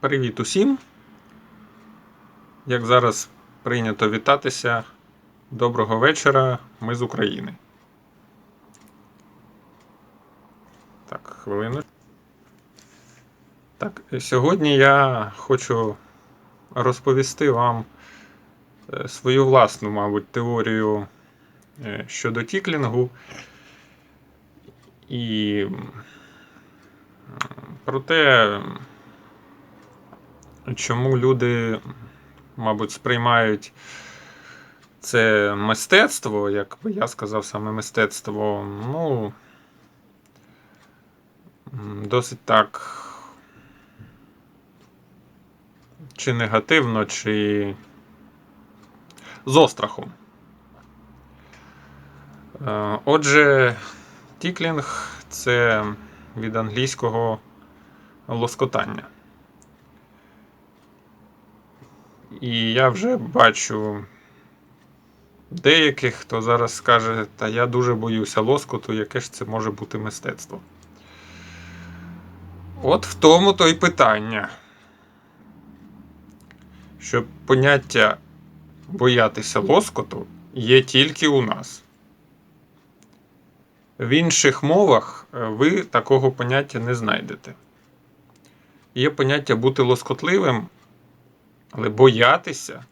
Привіт усім. Як зараз прийнято вітатися. Доброго вечора. Ми з України. Так, хвилину. Так, сьогодні я хочу розповісти вам е, свою власну, мабуть, теорію е, щодо тіклінгу. І про те, чому люди, мабуть, сприймають це мистецтво, як би я сказав, саме мистецтво, ну, досить так. Чи негативно, чи з острахом. Е, Отже, тіклінг це від англійського лоскотання. І я вже бачу деяких, хто зараз скаже, та я дуже боюся лоскоту, яке ж це може бути мистецтво. От в тому то й питання. Що поняття боятися лоскоту є тільки у нас. В інших мовах е, ви такого поняття не знайдете. Є поняття бути лоскотливим, але боятися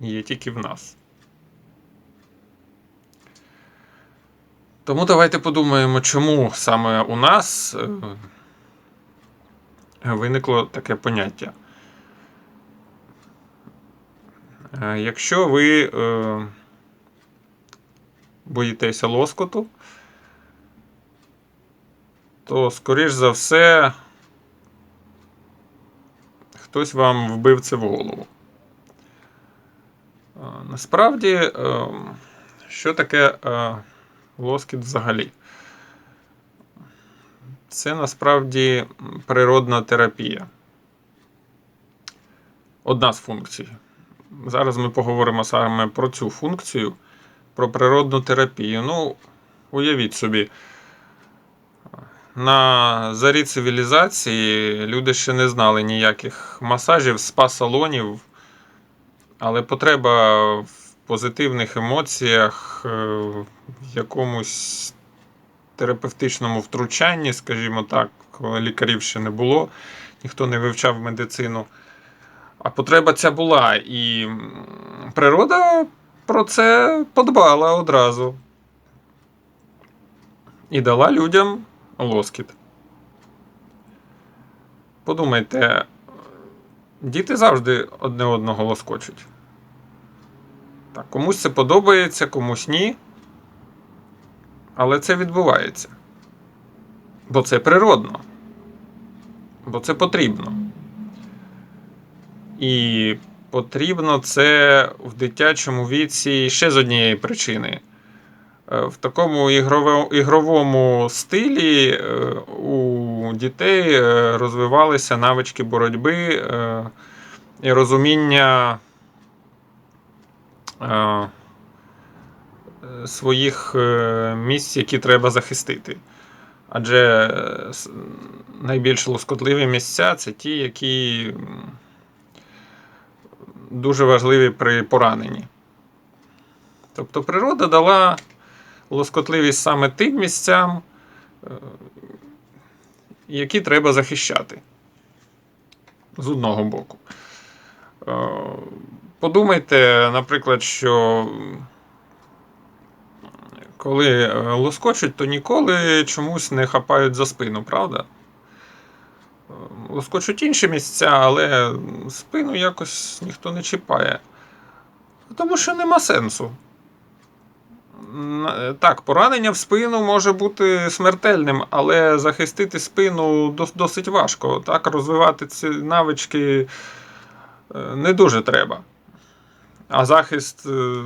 є тільки в нас. Тому давайте подумаємо, чому саме у нас е, виникло таке поняття. Е, Якщо ви е, боїтеся лоскоту, то, скоріш за все, хтось вам вбив це в голову. Насправді, е, що таке е, лоскіт взагалі? Це насправді природна терапія. Одна з функцій. Зараз ми поговоримо саме про цю функцію, про природну терапію. Ну, уявіть собі, на зарі цивілізації люди ще не знали ніяких масажів, спа-салонів, але потреба в позитивних емоціях, е, в якомусь терапевтичному втручанні, скажімо так, лікарів ще не було, ніхто не вивчав медицину. А потреба ця була, і природа про це подбала одразу. І дала людям лоскіт. Подумайте, діти завжди одне одного лоскочуть. Так, комусь це подобається, комусь ні. Але це відбувається. Бо це природно. Бо це потрібно. І потрібно це в дитячому віці ще з однієї причини. Е, В такому ігровому стилі е, у дітей е, розвивалися навички боротьби і розуміння своїх місць, які треба захистити. Адже найбільш лоскотливі місця це ті, які дуже важливі при пораненні. Тобто природа дала лоскотливість саме тим місцям, е, які треба захищати. З одного боку. Е, Подумайте, наприклад, що коли е, лоскочуть, то ніколи чомусь не хапають за спину, правда? Лоскочуть інші місця, але спину якось ніхто не чіпає. Тому що нема сенсу. Е, Так, поранення в спину може бути смертельним, але захистити спину досить важко. Так, розвивати ці навички е, не дуже треба. А захист е,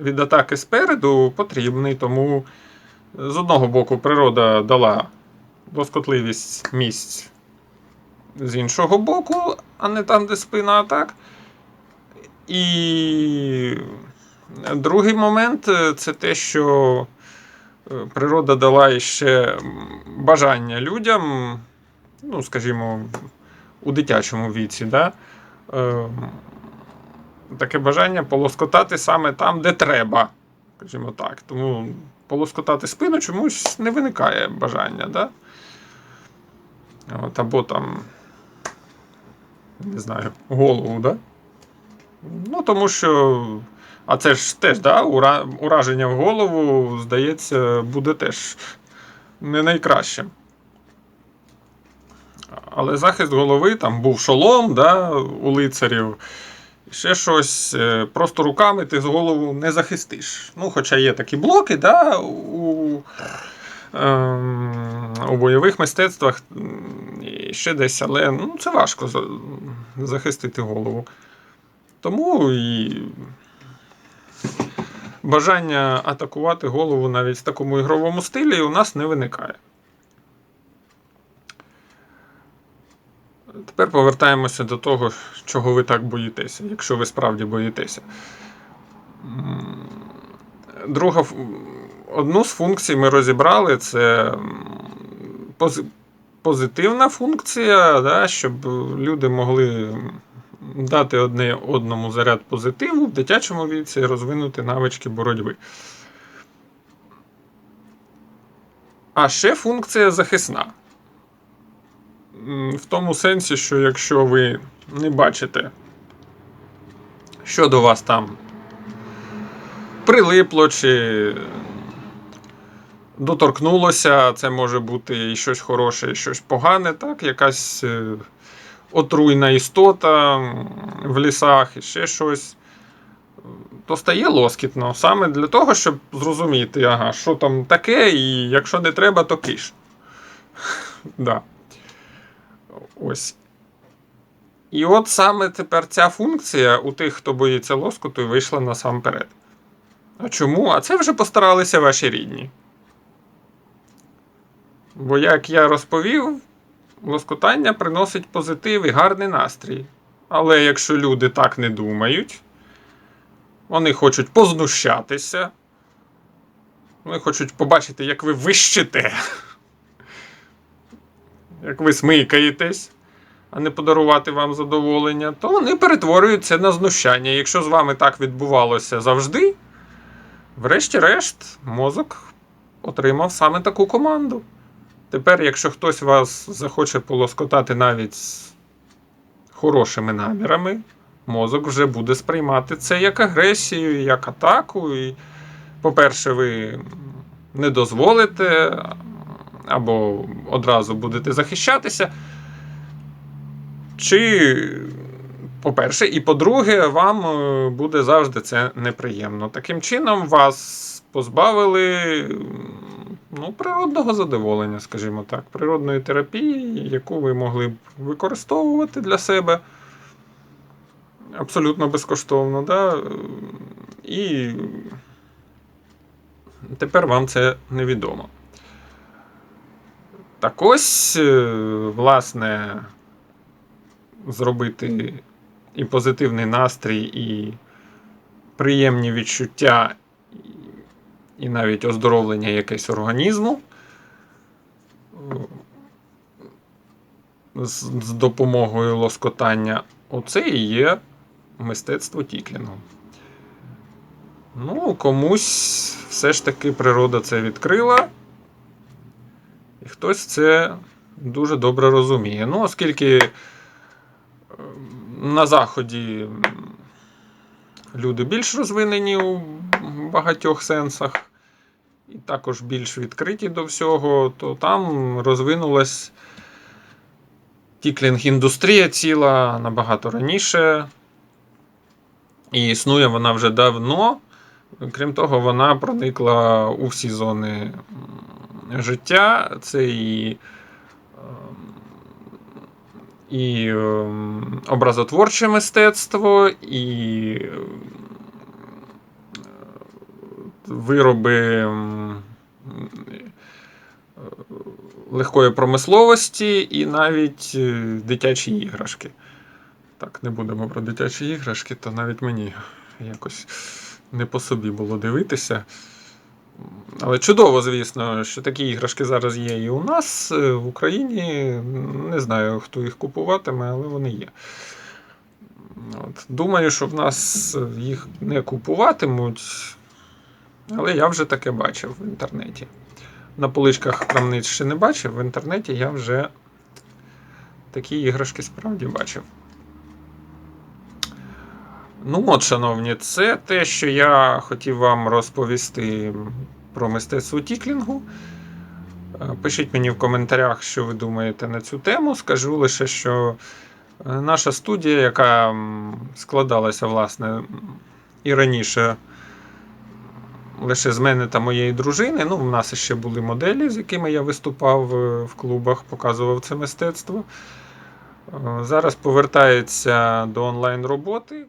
від атаки спереду потрібний, тому з одного боку природа дала доскотливість місць з іншого боку, а не там, де спина, а так. І другий момент е, це те, що е, природа дала ще бажання людям, ну, скажімо, у дитячому віці, да? е, таке бажання полоскотати саме там, де треба. Скажімо так. Тому полоскотати спину чомусь не виникає бажання. Да? От, або там, не знаю, голову, да? Ну, тому що. А це ж теж, да, ура... ураження в голову, здається, буде теж не найкращим. Але захист голови там був шолом да, у лицарів. Ще щось. е, Просто руками ти з голову не захистиш. Ну, хоча є такі блоки, да, у, ем, у бойових мистецтвах і ще десь, але ну, це важко за- захистити голову. Тому і бажання атакувати голову навіть в такому ігровому стилі у нас не виникає. Тепер повертаємося до того, чого ви так боїтеся, якщо ви справді боїтеся. Друга, одну з функцій ми розібрали це позитивна функція, да, щоб люди могли дати одне одному заряд позитиву в дитячому віці розвинути навички боротьби. А ще функція захисна. В тому сенсі, що якщо ви не бачите, що до вас там прилипло чи доторкнулося, це може бути і щось хороше, і щось погане, так, якась е, отруйна істота в лісах і ще щось. То стає лоскітно саме для того, щоб зрозуміти, ага, що там таке, і якщо не треба, то киш. Да. Ось. І от саме тепер ця функція у тих, хто боїться лоскоту, і вийшла насамперед. А чому? А це вже постаралися ваші рідні. Бо, як я розповів, лоскотання приносить позитив і гарний настрій. Але якщо люди так не думають, вони хочуть познущатися, вони хочуть побачити, як ви вищите, як ви смикаєтесь, а не подарувати вам задоволення, то вони перетворюють це на знущання. Якщо з вами так відбувалося завжди, врешті-решт, мозок отримав саме таку команду. Тепер, якщо хтось вас захоче полоскотати навіть з хорошими намірами, мозок вже буде сприймати це як агресію, як атаку. І, по-перше, ви не дозволите або одразу будете захищатися. Чи, по-перше, і по-друге, вам е, буде завжди це неприємно. Таким чином, вас позбавили ну, природного задоволення, скажімо так, природної терапії, яку ви могли б використовувати для себе абсолютно безкоштовно. Да? І тепер вам це невідомо. Так ось, е, власне, зробити і позитивний настрій, і приємні відчуття, і- навіть оздоровлення якесь організму е, з, з допомогою лоскотання. Оце і є мистецтво тіклінгу. Ну, комусь все ж таки природа це відкрила. І хтось це дуже добре розуміє. Ну, оскільки е, на Заході люди більш розвинені у багатьох сенсах, і також більш відкриті до всього, то там розвинулась тіклінг-індустрія ціла набагато раніше. І існує вона вже давно. Крім того, вона проникла у всі зони життя. Це і, ем, і ем, образотворче мистецтво, і ем, вироби е, легкої промисловості і навіть е, дитячі іграшки. Так, не будемо про дитячі іграшки, то навіть мені якось не по собі було дивитися. Але чудово, звісно, що такі іграшки зараз є і у нас е, в Україні. Не знаю, хто їх купуватиме, але вони є. От. Думаю, що в нас їх не купуватимуть, але я вже таке бачив в інтернеті. На поличках крамниць ще не бачив, в інтернеті я вже такі іграшки справді бачив. Ну от, шановні, це те, що я хотів вам розповісти про мистецтво тіклінгу. Е, Пишіть мені в коментарях, що ви думаєте на цю тему. Скажу лише, що е, наша студія, яка складалася, власне, і раніше лише з мене та моєї дружини. Ну, в нас ще були моделі, з якими я виступав е, в клубах, показував це мистецтво. Е, Зараз повертається до онлайн роботи.